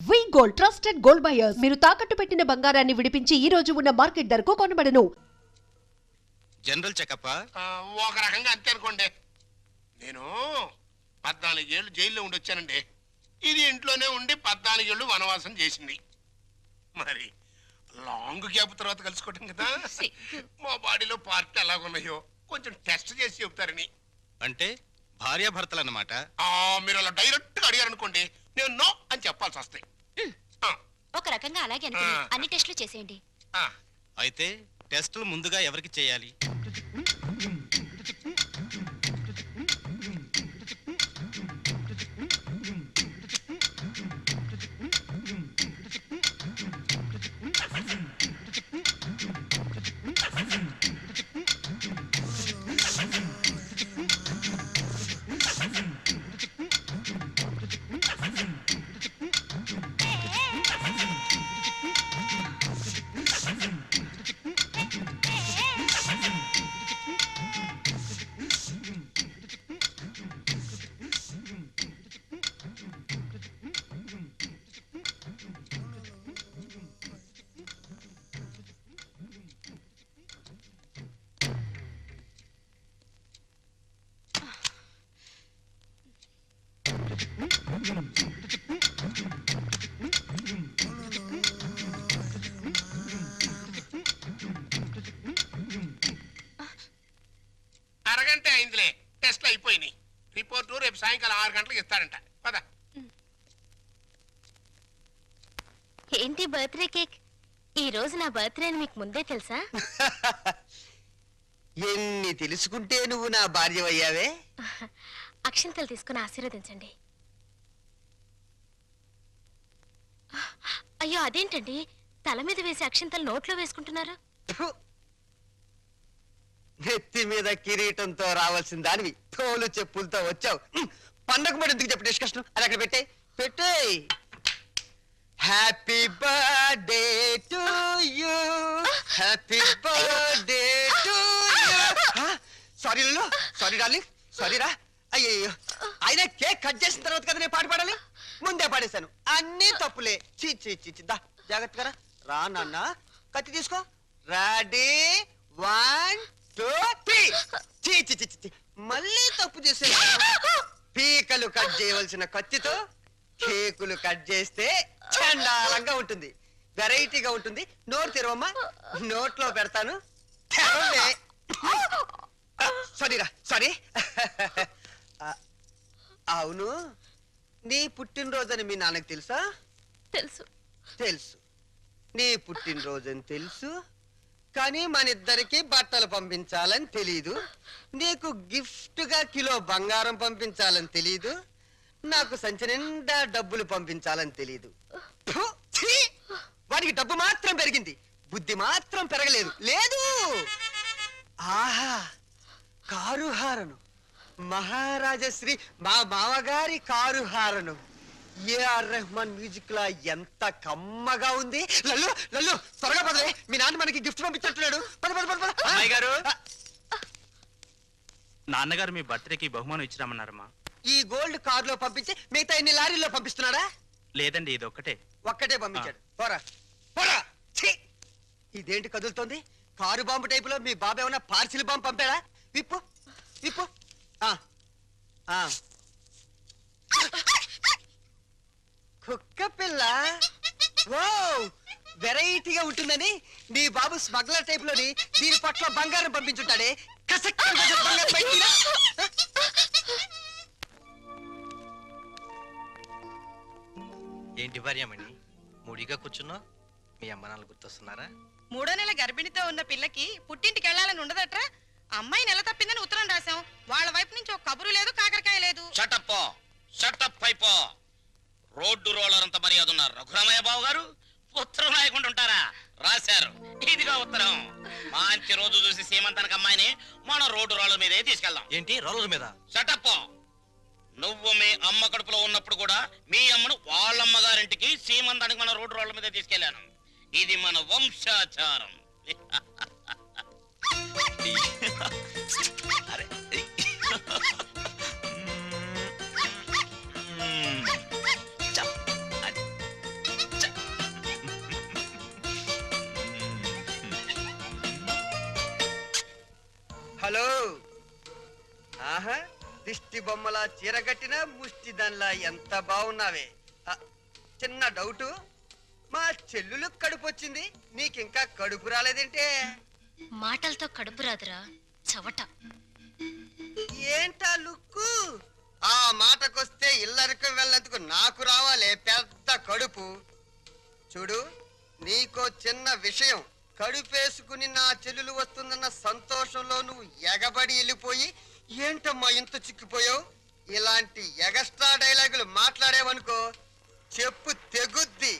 V gold trusted gold buyers మీరు తాకట్టు పెట్టిన బంగారాన్ని విడిపించి ఈ రోజు ఉన్న మార్కెట్ ధరకు కొనబడను. జనరల్ చెకప్ ఆ, ఒక రకంగా అంతే అనుకోండి. నేను పద్నాలుగేళ్ళు జైల్లో ఉండి వచ్చానండి. ఇది ఇంట్లోనే ఉండి పద్నాలుగేళ్ళు వనవాసం చేసింది. మరి లాంగ్ గ్యాప్ తర్వాత కలుసుకోవటం కదా? మా బాడీలో పార్ట్ ఎలాగున్నాయో కొంచెం టెస్ట్ చేసి చెప్తారని. అంటే భార్యాభర్తలు అన్నమాట ఆ, మీరు అలా డైరెక్ట్గా అడిగారనుకోండి నేను నో అని చెప్పాల్సి వస్తాయి. ఆ, ఒక రకంగా అలాగే అనుకుని ఆ. అన్ని టెస్టులు చేసేయండి. ఆ, అయితే టెస్టులు ముందుగా ఎవరికి చేయాలి? రేపు సాయంకాలం ఆరు గంటలకు ఇస్తాడంట. పద. ఏంటి బర్త్డే కేక్? ఈ రోజు నా బర్త్డే అని మీకు ముందే తెలుసా? ఎన్ని తెలుసుకుంటే నువ్వు నా భార్యవయ్యావే? అక్షంతలు తీసుకుని ఆశీర్వదించండి. అయ్యో అదేంటండి? తల మీద వేసి అక్షంతలు నోట్లో వేసుకుంటున్నారు. నెత్తి మీద కిరీటంతో రావాల్సిన దానివి. తోలు చెప్పులతో వచ్చావు. పండగ మరి ఎందుకు చెప్పు డిస్కషన్? అది అక్కడ పెట్టే పెట్టే happy birthday to you happy birthday to you sorry లలో సారీ డార్లింగ్ సారీ రా. అయ్యో అయినా కేక్ కట్ చేసిన తర్వాత కదా నేను పాట పాడాలి? ముందే పాడేశాను. అన్నీ తప్పులే. చీ చీ చీ చీ. దా జాగ్రత్తగా రా. రా నాన్న. కత్తి తీసుకో. రెడీ వన్ టూ త్రీ చీ చీ చీ చీ, చీ మళ్ళీ తప్పు చేసే పీకలు కట్ చేయవలసిన కత్తితో కేకులు కట్ చేస్తే చండాలంగా ఉంటుంది. వెరైటీగా ఉంటుంది. నోరు తెరవమ్మా. నోట్లో పెడతాను. తెరవే. సారీరా సారీ. అవును. నీ పుట్టినరోజని మీ నాన్నకి తెలుసా? తెలుసు. తెలుసు. నీ పుట్టినరోజని తెలుసు. కానీ మన ఇద్దరికి బట్టలు పంపించాలని తెలీదు. నీకు గిఫ్ట్గా కిలో బంగారం పంపించాలని తెలీదు. నాకు సంచి నిండా డబ్బులు పంపించాలని తెలీదు. ఫు, ఛీ! వాడికి డబ్బు మాత్రం పెరిగింది. బుద్ధి మాత్రం పెరగలేదు. లేదు! ఆహా! కారు హారను మహారాజశ్రీ మా మామగారి car horn A R Rahman music లా ఎంత కమ్మగా ఉంది? లల్లు లల్లు త్వరగా పదవే మీ నాన్న మనకి గిఫ్ట్ పంపించట్లేడు. పద పద పద పద. అమ్మాయి గారు. నాన్నగారు మీ బర్త్డేకి బహుమానం ఇచ్చిరామన్నారమ్మా ఈ గోల్డ్ కార్లో పంపించి మిగతా ఎన్ని లారీల్లో పంపిస్తున్నాడా? లేదండి ఇది ఒక్కటే. ఒక్కటే పంపించాడు. పోరా. పోరా. ఛీ! ఇదేంటి కదులుతోంది? కారు బాంబు టైపులో మీ బాబు ఏమన్నా పార్సిల్ బాంబు పంపాడా? విప్పు విప్పు. ఆ, ఆ. కుక్క పిల్ల? ఓ వెరైటీగా ఉంటుందని నీ బాబు స్మగ్లర్ టైప్లోని దీని పట్ల బంగారం పంపించుంటాడే. కసక్ కసక్ బంగారం బయటిరా. ఏంటి భార్యమణి? మూడిగా కూర్చున్నావు? మీ అమ్మ నాన్న గుర్తొస్తున్నారా? మూడో నెల గర్భిణితో ఉన్న పిల్లకి పుట్టింటికి వెళ్ళాలని ఉండదట్రా? అమ్మాయి నెల తప్పిందని ఉత్తరం రాశాం. వాళ్ళ వైపు నుంచి ఒక కబురు లేదు కాకరకాయ లేదు. షటప్ షటప్ అయిపో రోడ్డు రోలర్ అంత మర్యాద ఉన్నారు రఘురామయ్య బాబు గారు ఉత్తరం రాయకుండా ఉంటారా? రాశారు. ఇదిగా ఉత్తరం. మంచి రోజు చూసి సీమంతానికి అమ్మాయిని మన రోడ్డు రోలర్ మీదే తీసుకెళ్దాం. ఏంటి? రోలర్ మీద? షటప్ నువ్వు మీ అమ్మ కడుపులో ఉన్నప్పుడు కూడా మీ అమ్మను వాళ్ళమ్మ గారింటికి సీమంతానికి మన రోడ్డు రోడ్ల మీద తీసుకెళ్ళాను ఇది మన వంశాచారం. అరే ఆహా దిష్టి బొమ్మలా చీరగట్టిన ముష్టి దానిలా ఎంత బాగున్నావే. చిన్న డౌటు మా చెల్లులు కడుపు వచ్చింది నీకింకా కడుపు రాలేదేంటే? మాటలతో కడుపు రాదురా చవట. ఏంటా లుక్కు? ఆ మాటకొస్తే ఇల్లరికి వెళ్ళేందుకు నాకు రావాలే పెద్ద కడుపు. చూడు నీకో చిన్న విషయం. కడుపేసుకుని నా చెల్లెలు వస్తుందన్న సంతోషంలో నువ్వు ఎగబడి వెళ్ళిపోయి ఏంటమ్మా ఇంత చిక్కిపోయావు? ఇలాంటి ఎగస్ట్రా డైలాగులు మాట్లాడేవనుకో చెప్పు తెగుద్ది.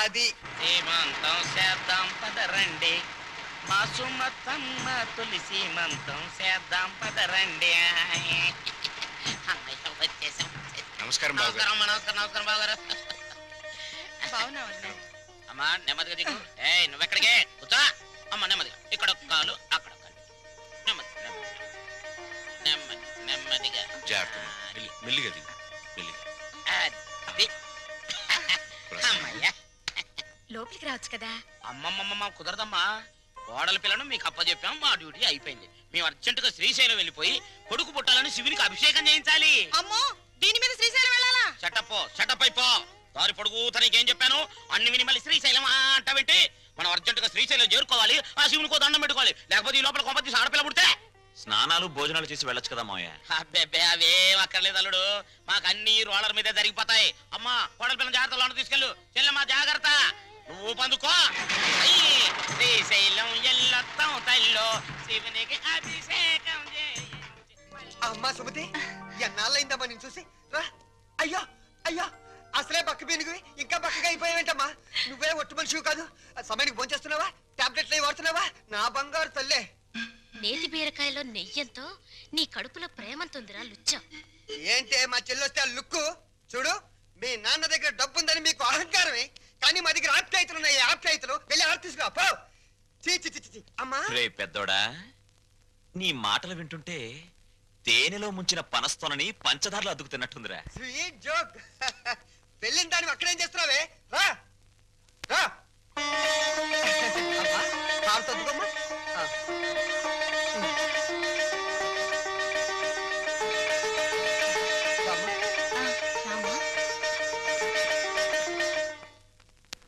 అది సీమంతం చేద్దాం పదరండి మా సుమతమ్మ తొలి సీమంతం చేద్దాం పదరండి. నమస్కారం బాబు నమస్కారం నమస్కారం నమస్కారం బావగారు. బాగున్నావండి అమ్మా నెమ్మదిగా దిగు. ఏయ్ నువ్వెక్కడికే? కూర్చో. అమ్మ నెమ్మదిగా. ఇక్కడ ఒక కాలు అక్కడ ఒక కాలు. నెమ్మది నెమ్మది. నెమ్మది నెమ్మదిగా. మెల్లిగా దిగు. మెల్లిగా. అది. అమ్మయ్యా. లోపలికి రావచ్చు కదా? అమ్మమ్మమ్మ కుదరదమ్మా. కోడల పిల్లను మీకు అప్పచెప్పాం మా డ్యూటీ అయిపోయింది. మేము అర్జెంటుగా శ్రీశైలం వెళ్ళిపోయి కొడుకు పుట్టాలని శివునికి అభిషేకం చేయించాలి. అమ్మో దీని మీద శ్రీశైలం వెళ్ళాలా? చట్టప్పో చట్టప్ అయిపో. దారి పొడుగు తనకేం చెప్పాను? అన్ని విని మళ్ళీ శ్రీశైలం అంటావేంటి మనం అర్జెంటుగా శ్రీశైలం చేరుకోవాలి ఆ శివునికో దండం పెట్టుకోవాలి. లేకపోతే ఈ లోపల కొంపతి ఆడపిల్ల పుడితే? స్నానాలు భోజనాలు చేసి వెళ్ళొచ్చు కదా మావయ్య. అబ్బెబ్బే అవేం అక్కర్లేదు అల్లుడు. మాకు అన్ని రోలర్ మీదే జరిగిపోతాయి. అమ్మా కోడల పిల్లల జాగ్రత్త లోన తీసుకెళ్ళు. చెల్లెమ్మా జాగ్రత్త. నువ్వు పందుకో. శ్రీశైలం ఎల్లొత్తం తల్లో శివునికి అభిషేకం అమ్మా సుమతి ఎన్నాళ్ళైందమ్మా నేను చూసి? రా. అయ్యో అయ్యో. అసలే బక్క పీనుగువి ఇంకా బక్కగా అయిపోయావేంటమ్మా? నువ్వే ఒట్టు మనిషివి కాదు. ఆ సమయానికి భోంచేస్తున్నావా? టాబ్లెట్లు అవి వాడుతున్నావా? నా బంగారు తల్లే. నేతి బీరకాయలో నెయ్యంతో నీ కడుపులో ప్రేమంతుందిరా లుచ్చా. ఏంటే మా చెల్లొస్తే ఆ లుక్కు? చూడు మీ నాన్న దగ్గర డబ్బు ఉందని మీకు అహంకారమే. కానీ మా దగ్గర ఆప్యాయతలు ఉన్నాయి. ఆప్యాయతలు వెళ్ళి ఆడ తీసుకురా పో. చీ చీ చీ, అమ్మా. రే పెద్దోడా నీ మాటలు వింటుంటే తేనెలో ముంచిన పనస్తోనని పంచదారలు అద్దుకుతున్నట్టుందిరా స్వీట్ జోక్ వెళ్ళిన దాన్ని అక్కడేం చేస్తున్నావే? రా.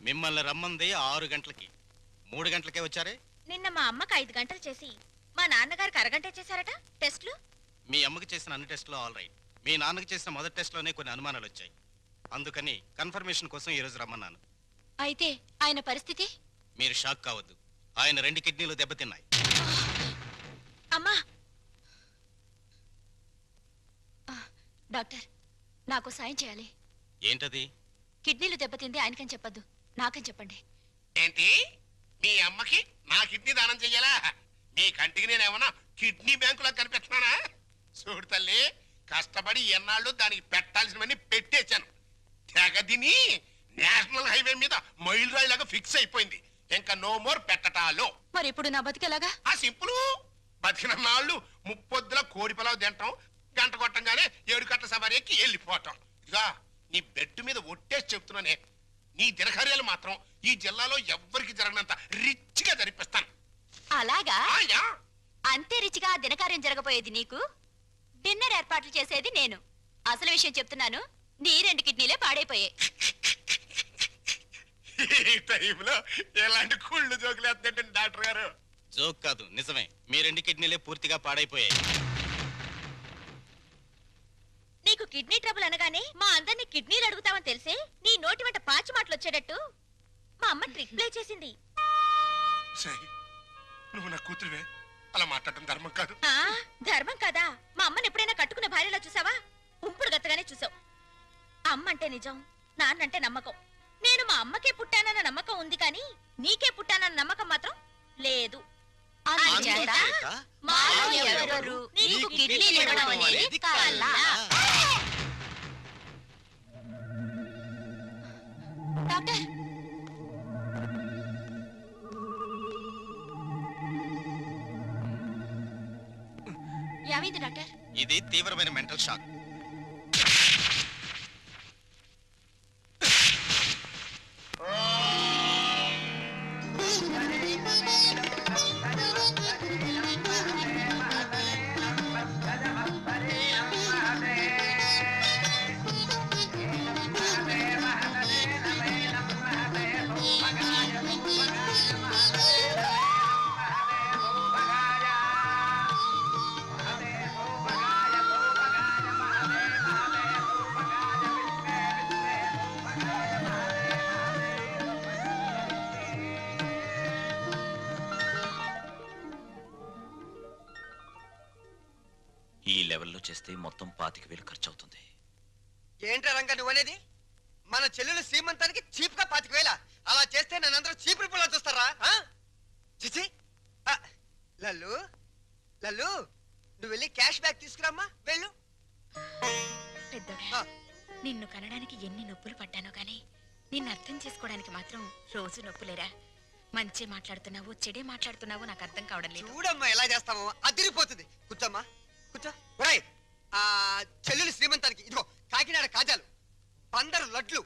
మిమ్మల్ని రమ్మంది ఆరు గంటలకి. మూడు గంటలకే వచ్చారే? నిన్న మా అమ్మకి ఐదు గంటలు చేసి మా నాన్నగారికి అరగంట చేశారట టెస్ట్లు? మీ అమ్మకి చేసిన అన్ని టెస్టులు ఆల్ రైట్. మీ నాన్నకి చేసిన మొదటి టెస్ట్లోనే కొన్ని అనుమానాలు వచ్చాయి. అందుకని కన్ఫర్మేషన్ కోసం ఈరోజు రమ్మన్నాను. అయితే ఆయన పరిస్థితి? మీరు షాక్ కావద్దు. ఆయన రెండు కిడ్నీలు దెబ్బతిన్నాయి. అమ్మా! డాక్టర్ నాకు సాయం చేయాలి. ఏంటది? కిడ్నీలు దెబ్బతింది ఆయనకని చెప్పొద్దు. నాకని చెప్పండి. ఏంటి? మీ అమ్మకి నా కిడ్నీ దానం చెయ్యాలా? మీ కంటికి నేను ఏమన్నా కిడ్నీ బ్యాంకులో కనిపెట్టినానా? చూడు తల్లి కష్టపడి ఎన్నాళ్ళు దానికి పెట్టాల్సినవన్నీ పెట్టేశాను. తెగదిని నేషనల్ హైవే మీద మైల్ రాయిలాగా ఫిక్స్ అయిపోయింది. ఇంకా నో మోర్ పెట్టటాలో. మరి ఇప్పుడు నా బతికేలాగా ఆ సింపుల్. బతికిన నాళ్ళు ముప్పొద్దుల కోడి పొలావు తింటాం. గంట కొట్టంగానే ఏడు కట్ల సవారి ఎక్కి వెళ్ళిపోవటం ఇదిగా నీ బెడ్ మీద ఒట్టేసి చెప్తున్నానే. నీ దినకార్యాలు మాత్రం ఈ జిల్లాలో ఎవ్వరికి జరగనంత రిచ్గా జరిపిస్తాను. అలాగా? ఆయా అంతే రిచిగా దినకార్యం జరగబోయేది నీకు? డిన్నర్ ఏర్పాట్లు చేసేది నేను. అసలు విషయం చెప్తున్నాను. నీ రెండు కిడ్నీలే పాడైపోయాయి. ఈ టైంలో ఎలాంటి కుళ్ళు జోకులు వేస్తుంటే డాక్టర్ గారు? జోక్ కాదు నిజమే. మీ రెండు కిడ్నీలే పూర్తిగా పాడైపోయాయి. నీకు కిడ్నీ ట్రబుల్ అనగానే మా అందరినీ కిడ్నీలు అడుగుతామని తెలిసే నీ నోటి వెంట పాచి మాటలు వచ్చేటట్టు మా అమ్మ ట్రిక్ ప్లే చేసింది. సై నువ్వు నా కూతురువే. అలా మాట్లాడటం ధర్మం కాదు. ఆ ధర్మం కదా? మా అమ్మని ఎప్పుడైనా కట్టుకున్న భార్యలా చూసావా? ఉంపుడు గత్తగానే చూసావు. అమ్మ అంటే నిజం నాన్నంటే నమ్మకం. నేను మా అమ్మకే పుట్టానన్న నమ్మకం ఉంది కానీ నీకే పుట్టానన్న నమ్మకం మాత్రం లేదు. అందుచేత మాలో ఎవరెవరు నీకు కిడ్నీలు ఇవ్వడం అనేది కల. డాక్టర్. ఏమైంది డాక్టర్? ఇది తీవ్రమైన మెంటల్ షాక్. చేస్తే మొత్తం పాతిక వేలు ఖర్చు అవుతుంది ఏంట్రా రంగా నువ్వు అనేది? మన చెల్లెలు శ్రీమంతానికి చీప్గా పాతిక వేల? అలా చేస్తే నన్ను అందరూ చీప్ రిపోర్ట్ చూస్తారా? ఆ? చిచి. ఆ, లల్లు. లల్లు నువ్వు వెళ్ళి క్యాష్ బ్యాక్ తీసుకురామ్మా. వెళ్ళు. పెద్దోడా ఆ. నిన్ను కనడానికి ఎన్ని నొప్పులు పడ్డానో గాని నిన్ను అర్థం చేసుకోవడానికి మాత్రం రోజు నొప్పులేరా? మంచి మాట్లాడుతున్నావు చెడే మాట్లాడుతున్నావు నాకు అర్థం కావడం లేదు. చూడమ్మా ఎలా చేస్తామో అదిరిపోతుంది. కూర్చోమ్మా. కూర్చో. ఒరేయ్ ఆ చెల్లెలు శ్రీమంతానికి ఇదిగో కాకినాడ కాజాలు బందరు లడ్లు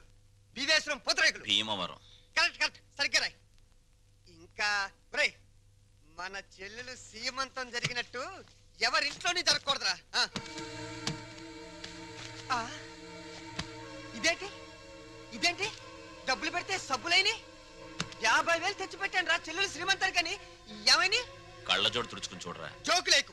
బీవేశ్వరం పూతరేకులు. భీమవరం. కరెక్ట్ కరెక్ట్ సరిగ్గా రాయ్. ఇంకా ఒరేయ్ మన చెల్లెలు సీమంతం జరిగినట్టు ఎవరింట్లోని జరగకూడదురా. ఇదేంటి? ఇదేంటి? డబ్బులు పెడితే సబ్బులైని? యాభై వేలు తెచ్చి పెట్టాను రా చెల్లెలు శ్రీమంతానికని. ఏమైనా కళ్ళజోడు తుడుచుకుని చూడరా. జోకు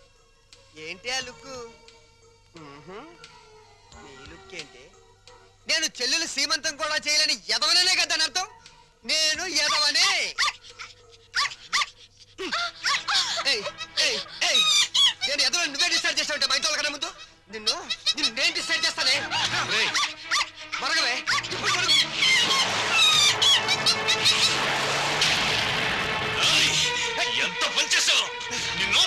ఏంటి ఆ ఉహుం. నీ లుక్ ఏంటి? నేను చెల్లెలు సీమంతం కూడా చేయలేని ఎదవననే కదా అర్థం? నేను ఎదవనే నేను ఎదవ నువ్వే డిసైడ్ చేస్తావంటే మా ఇంట్లో కన్నా ముందు? నిన్ను నిన్ను నేను డిసైడ్ చేస్తానే. మరగవే. ఎంత పనిచేసావు నిన్ను.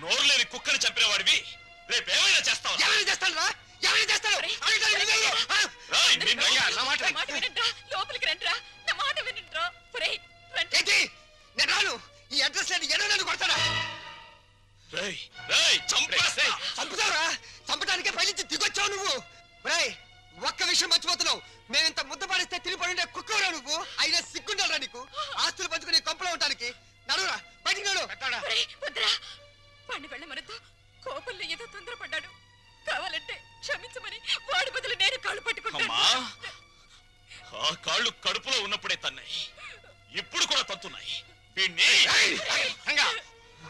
నోరు లేని కుక్కని చంపినవాడివి. రేపేమైనా చేస్తావు? ఎవరిని చేస్తాను రా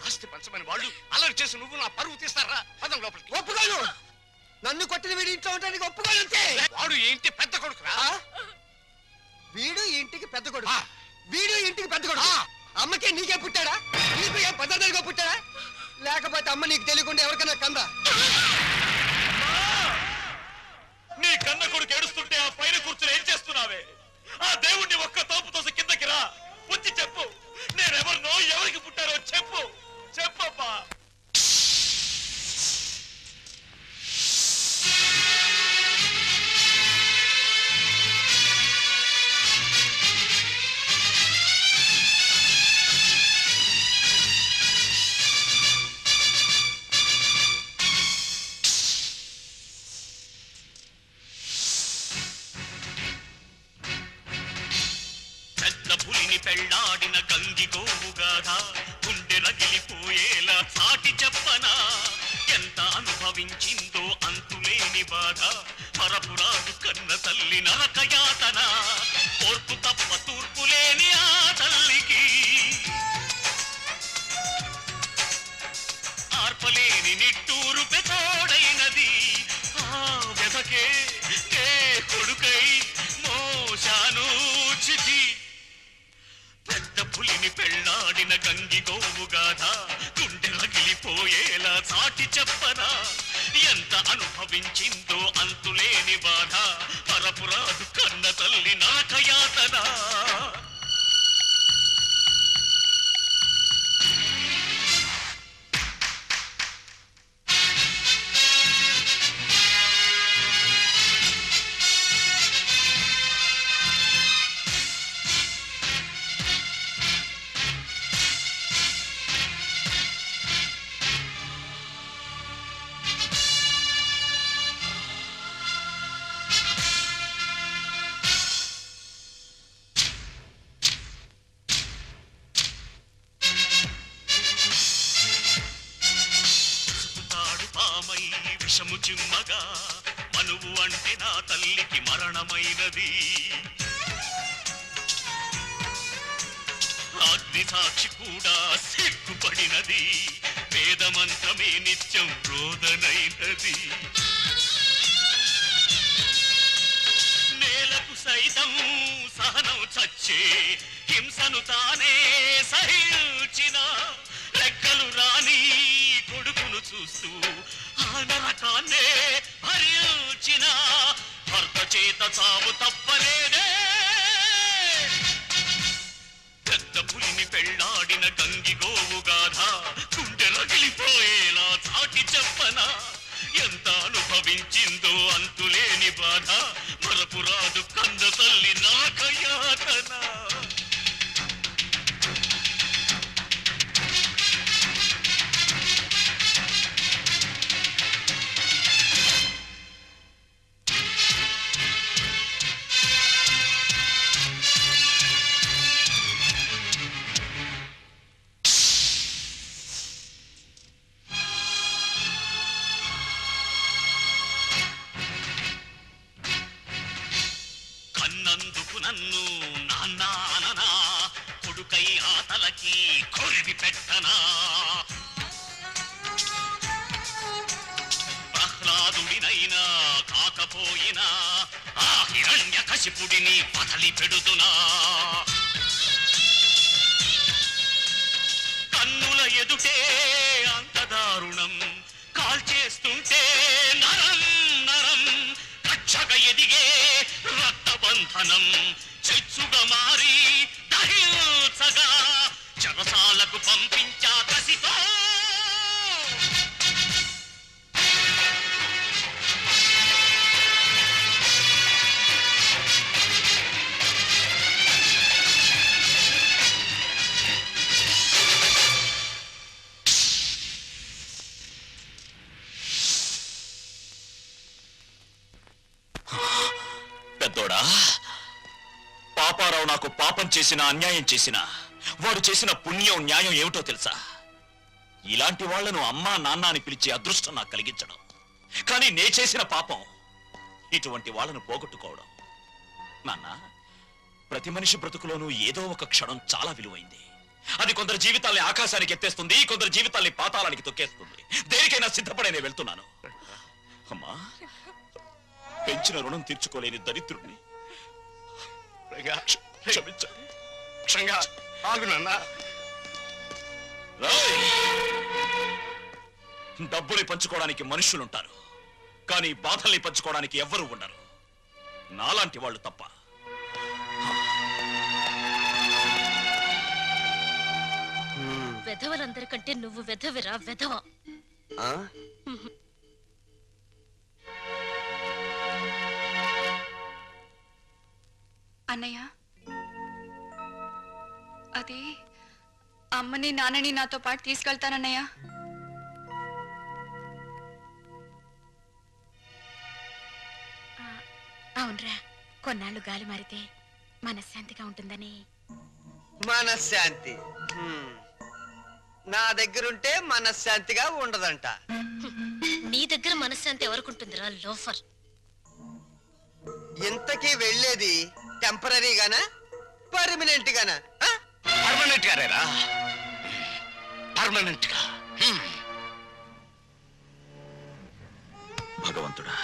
ఆస్తి పంచమని వాళ్ళు అల్లరి చేసి నువ్వు నా పరువు తీస్తారా? పదం లోపలికి. ఒప్పుకోను. నన్ను కొట్టిన వీడి ఇంట్లో ఉండడానికి ఒప్పుకోను అంతే. వాడు ఏంటి పెద్ద కొడుకురా? వీడు ఇంటికి పెద్ద కొడుకు. వీడు ఇంటికి పెద్ద కొడుకు. అమ్మకే నీకే పుట్టాడా? నీకు ఏ పద్ధతిగా పుట్టాడా? లేకపోతే అమ్మ నీకు తెలియకుండా ఎవరికైనా కందా? నీ కన్న కొడుకు ఏడుస్తుంటే ఆ పైన కూర్చుని ఏం చేస్తున్నావే? ఆ దేవుణ్ణి ఒక్క తోపు తోసి కిందకి రా. వచ్చి చెప్పు. నేనెవరినో ఎవరికి పుట్టారో చెప్పు. చెప్పమ్మా నిట్టూరు పెతోడైనది ఆ వెదకే ఏ కొడుకై మోశాను చితి పెద్ద పులిని గంగి గోవు గుండె రగిలిపోయేలా చాటి చెప్పనా? ఎంత అనుభవించిందో అంతులేని బాధ పరపురాదు కన్న తల్లి నాకయాతనా? నిత్యం రోదనైనది. నేలకు సైతం సహనం చచ్చే హింసను తానే సహించిన. లెక్కలు రాని కొడుకును చూస్తూ ఆ భరించిన. భర్త చేత చావు తప్పలేదే. పెద్ద పులిని పెళ్ళాడిన గంగి గోవు పోయేలా చాటి చెప్పనా? ఎంత అనుభవించిందో అంతులేని బాధ. మరపురాదు కంద తల్లి నా హిరణ్య కశిపుడిని వదలి పెడుతున్నా. కన్నుల ఎదుటే అంత దారుణం. కాల్చేస్తుంటే నరం నరం. కక్షగా ఎదిగే రక్తబంధనం. చెచ్చుగా మారి చేసిన అన్యాయం చేసిన వాడు చేసిన పుణ్యం న్యాయం ఏమిటో తెలుసా? ఇలాంటి వాళ్ళను అమ్మా నాన్న అని పిలిచే అదృష్టం నాకు కలిగించడం. కానీ నే చేసిన పాపం ఇటువంటి వాళ్ళను పోగొట్టుకోవడం. నాన్న ప్రతి మనిషి బ్రతుకులోనూ ఏదో ఒక క్షణం చాలా విలువైంది. అది కొందరు జీవితాల్ని ఆకాశానికి ఎత్తేస్తుంది కొందరు జీవితాల్ని పాతాళానికి తొక్కేస్తుంది. దేనికైనా సిద్ధపడే నేను వెళ్తున్నాను. అమ్మా పెంచిన రుణం తీర్చుకోలేని దరిద్రుణ్ణి. క్ష- క్షమించండి క్షంగా ఆగు నాన్న. రాయ్! డబ్బుని పంచుకోవడానికి మనుషులుంటారు. కానీ బాధల్ని పంచుకోవడానికి ఎవ్వరూ ఉండరు. నాలాంటి వాళ్ళు తప్ప. వెధవలందరికంటే నువ్వు వెధవిరా వెధవ. ఆ? అన్నయ్య అది అమ్మని నాన్నని నాతో పాటు తీసుకెళ్తానన్నయ్య. అవునరా. కొన్నాళ్ళు గాలి మారితే మనశ్శాంతిగా ఉంటుందని. మనశ్శాంతి. హ్మ్. నా దగ్గరుంటే మనశ్శాంతిగా ఉండదంట. నీ దగ్గర మనశ్శాంతి ఎవరికుంటుందిరా లోఫర్? ఇంతకీ వెళ్ళేది టెంపరీగానా? పర్మనెంట్ గానా ఆ? పర్మనెంట్ గారేరా? పర్మనెంట్గా. భగవంతుడా.